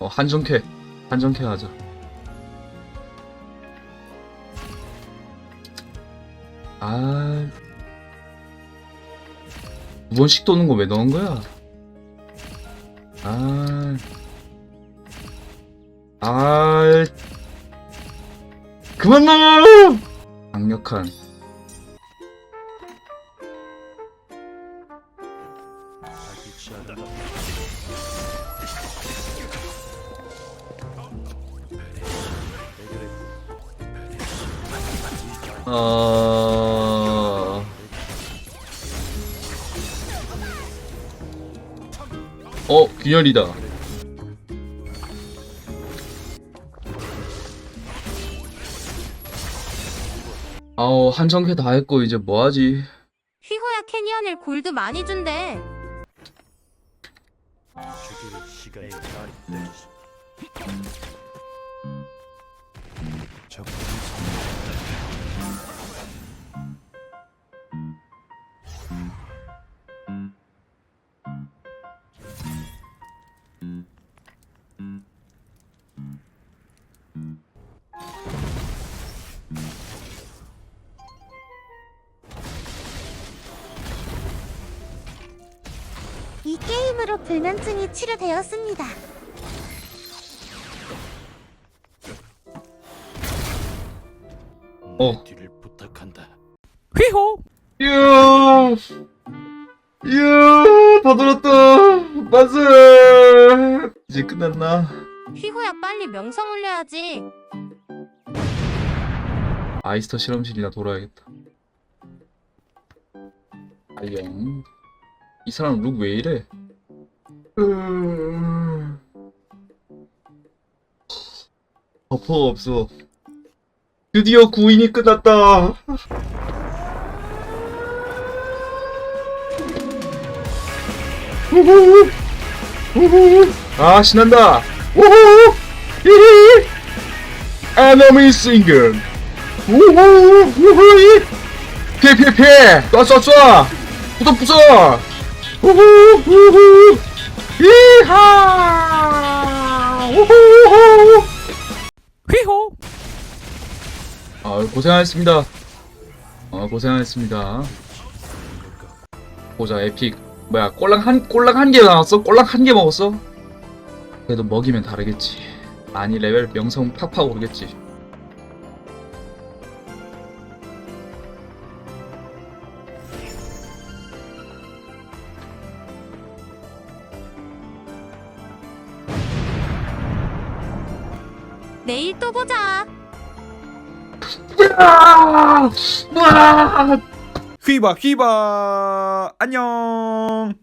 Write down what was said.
어, 한정캐. 한정캐 하자. 아. 두 번씩 도는 거 왜 넣은 거야? 아. 아. 그만 넣어! 강력한. 어... 어, 균열이다. 아우, 한정캐 다 했고, 이제 뭐 하지? 휘호야 캐니언을 골드 많이 준대. 게임으로 불면증이 치료되었습니다. 내 어. 뒤를 부탁한다. 이야, 이야, 다 들었다. 만세! 이제 끝났나? 휘호야 빨리 명성 올려야지. 아이스터 실험실이나 돌아야겠다. 아영. 이 사람 룩 왜 이래? 음. 버퍼가 없어. 드디어 구인이 끝났다. 아 신난다. 우후. 히히. 싱글. 우후 우후 피피피 쏴쏴쏴 부숴 부숴 우후 우후. 이하! 우후 휘호! 아 고생하셨습니다. 아 고생하셨습니다. 보자 에픽. 뭐야 꼴랑 한 꼴랑 한 개 나왔어? 꼴랑 한 개 먹었어? 그래도 먹이면 다르겠지. 아니 레벨 명성 팍팍 오르겠지 내일 또 보자. 휘바 휘바. 안녕